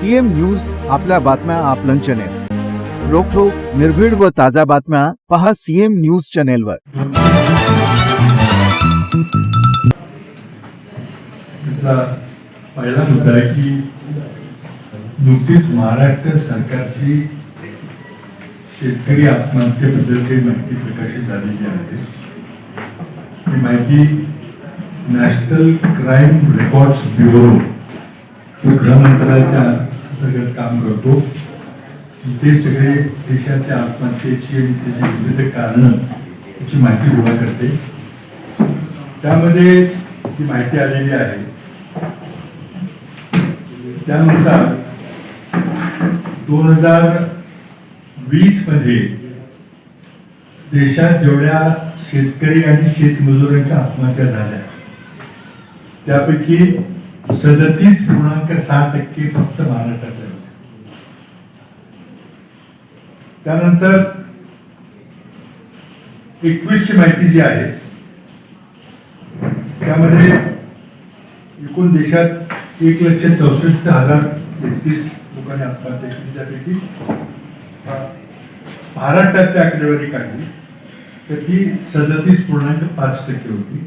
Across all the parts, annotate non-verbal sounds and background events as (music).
CM news आपल्या बातम्या आपलं चॅनेल रोखोक निर्भीड व ताज्या बातम्या पहा सीएम न्यूज चॅनेलवर पहिला मुद्दा आहे की नुकतीच महाराष्ट्र सरकारची शेतकरी आत्महत्येबद्दल काही माहिती प्रकाशित झालेली आहे. ही माहिती नॅशनल क्राईम रेकॉर्ड्स ब्युरो जो गृहमंत्रालयाच्या अंतर्गत काम करतो. ते सगळे देशाच्या आत्महत्येची आणि त्याची विविध कारणं याची माहिती गोळा करते. त्यामध्ये जी माहिती आलेली आहे त्यानुसार दोन हजार वीसमध्ये देशात जेवढ्या शेतकरी आणि शेतमजुरांच्या आत्महत्या झाल्या त्यापैकी सदतीस पूर्णांक सहा टक्के फक्त महाराष्ट्रातल्या होत्या त्यानंतर एकवीसची माहिती जी आहे त्यामध्ये एकूण देशात एक लक्ष चौसष्ट हजार तेहतीस लोकांनी आत्महत्या केली. त्यापैकी महाराष्ट्राची आकडेवारी काढली तर ती सदतीस पूर्णांक पाच टक्के होती.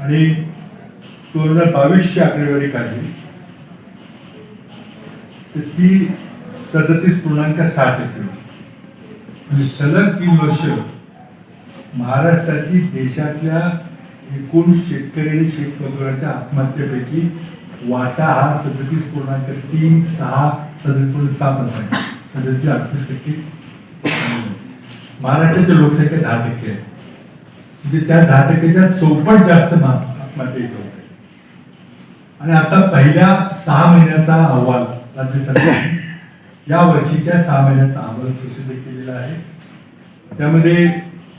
आणि दोन हजार बावीसची आकडेवारी काढली. तर ती सदतीस पूर्णांक सहा टक्के होती. सलग तीन वर्ष महाराष्ट्राची देशातल्या एकूण शेतकरी आणि शेतमजुरांच्या आत्महत्येपैकी वाटा हा सदतीस पूर्णांक तीन सहा सदतीस पूर्ण सात असा आहे. सदतीस अडतीस टक्के. महाराष्ट्राची लोकसंख्या दहा टक्के आहे. म्हणजे त्या दहा टक्क्याच्या चौपट जास्त आत्महत्या येतो आणि आता पहिल्या सहा महिन्याचा अहवाल राज्य सरकार (coughs) या वर्षीच्या सहा महिन्याचा अहवाल प्रसिद्ध केलेला आहे. त्यामध्ये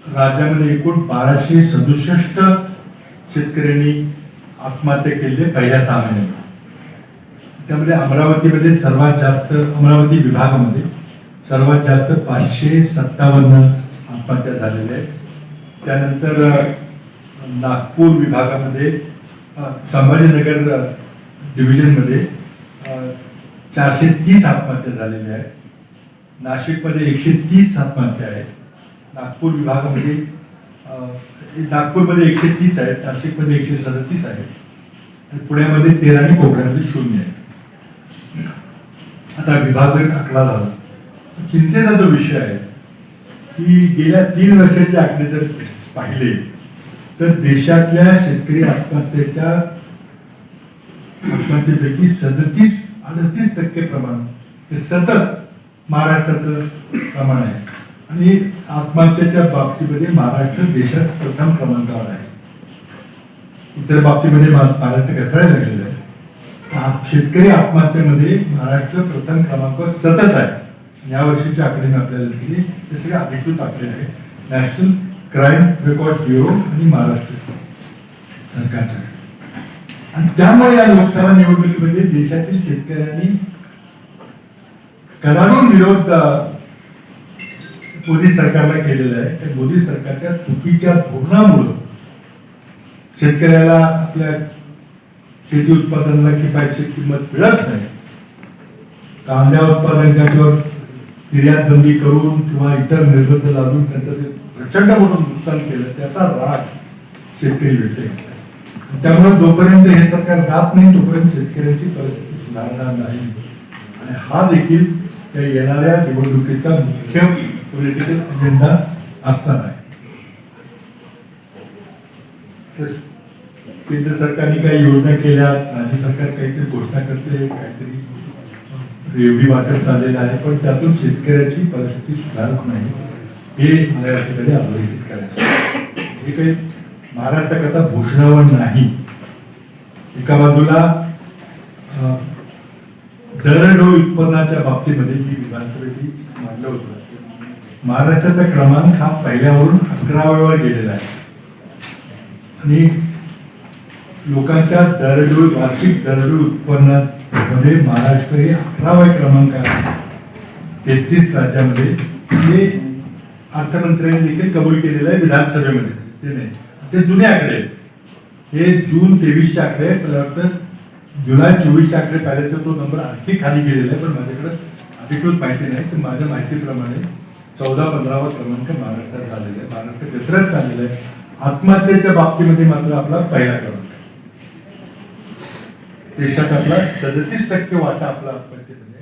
राज्यामध्ये एकूण बाराशे सदुसष्ट शेतकऱ्यांनी आत्महत्या केली पहिल्या सहा महिन्यात. त्यामध्ये अमरावतीमध्ये सर्वात जास्त अमरावती विभागामध्ये सर्वात जास्त पाचशे सत्तावन्न आत्महत्या झालेल्या आहेत. त्यानंतर नागपूर विभागामध्ये संभाजीनगर डिव्हिजनमध्ये चारशे तीस आत्महत्या झालेल्या आहेत. नाशिकमध्ये एकशे तीस आत्महत्या आहेत. नागपूर विभागामध्ये नागपूरमध्ये एकशे तीस आहेत नाशिकमध्ये एकशे सदतीस आहेत. पुण्यामध्ये तेरा आणि कोकणामध्ये शून्य आहेत. आता विभाग आकडा झाला. चिंतेचा जो विषय आहे की गेल्या तीन वर्षाचे आकडे जर पाहिले तर देशातल्या शेतकरी आत्महत्येच्या आत्महत्येपैकी सदतीस अडतीस टक्के प्रमाण हे सतत महाराष्ट्राचं प्रमाण आहे. आणि आत्महत्येच्या बाबतीमध्ये महाराष्ट्र देशात प्रथम क्रमांकावर आहे. इतर बाबतीमध्ये महाराष्ट्र घसरायला लागलेलं आहे. शेतकरी आत्महत्येमध्ये महाराष्ट्र प्रथम क्रमांकावर सतत आहे. या वर्षीचे आकडे मी आपल्याला दिली ते सगळे अधिकृत आकडे आहेत नॅशनल क्राईम रेकॉर्ड ब्युरो आणि महाराष्ट्र सरकारच्या आणि त्यामुळे या लोकसभा निवडणुकीमध्ये देशातील शेतकऱ्यांनी कडाडून विरोध मोदी सरकारला केलेला आहे. त्या मोदी सरकारच्या चुकीच्या धोरणामुळं शेतकऱ्याला आपल्या शेती उत्पादनाला किफायतशीर किंमत मिळत नाही. कांद्या उत्पादकांच्यावर निर्यात बंदी करून किंवा इतर निर्बंध लावून त्यांचं ते प्रचंड म्हणून नुकसान केलं त्याचा राग शेतकरी व्यक्त करतात. त्यामुळे जोपर्यंत हे सरकार जात नाही तोपर्यंत शेतकऱ्यांची परिस्थिती सुधारणार नाही. आणि हा देखील त्या येणाऱ्या निवडणुकीचा मुख्य पॉलिटिकल अजेंडा असणार आहे. केंद्र सरकारने काही योजना केल्या राज्य सरकार काहीतरी घोषणा करते काहीतरी एवढी वाटप चाललेलं आहे पण त्यातून शेतकऱ्याची परिस्थिती सुधारत नाही हे मला या ठिकाणी अधोरेखित करायचं हे काही महाराष्ट्राकरता भूषणावर नाही. एका बाजूला अं, दरडोई उत्पन्नाच्या बाबतीमध्ये मी विधानसभेत मांडलं होतं. महाराष्ट्राचा क्रमांक हा पहिल्यावरून अकराव्यावर गेलेला आहे. आणि लोकांच्या दरडोई वार्षिक दरडू उत्पन्नमध्ये महाराष्ट्र हे अकराव्या क्रमांक आहे. तेहतीस राज्यामध्ये हे अर्थमंत्र्यांनी देखील कबूल केलेलं आहे विधानसभेमध्ये. ते नाही. ते जुने आकडे आहेत. हे जून तेवीसचे आकडे आहेत. मला वाटतं जुलै चोवीसच्या आकडे पाहिले तर तो नंबर आणखी खाली गेलेला आहे पण माझ्याकडे अधिकृत माहिती नाही. तर माझ्या माहितीप्रमाणे चौदा पंधरावा क्रमांक महाराष्ट्रात झालेला आहे. महाराष्ट्र क्षेत्रात चाललेला आहे. आत्महत्येच्या बाबतीमध्ये मात्र आपला पहिला क्रमांक. देशात आपला सदतीस टक्के वाटा आपला आत्महत्येमध्ये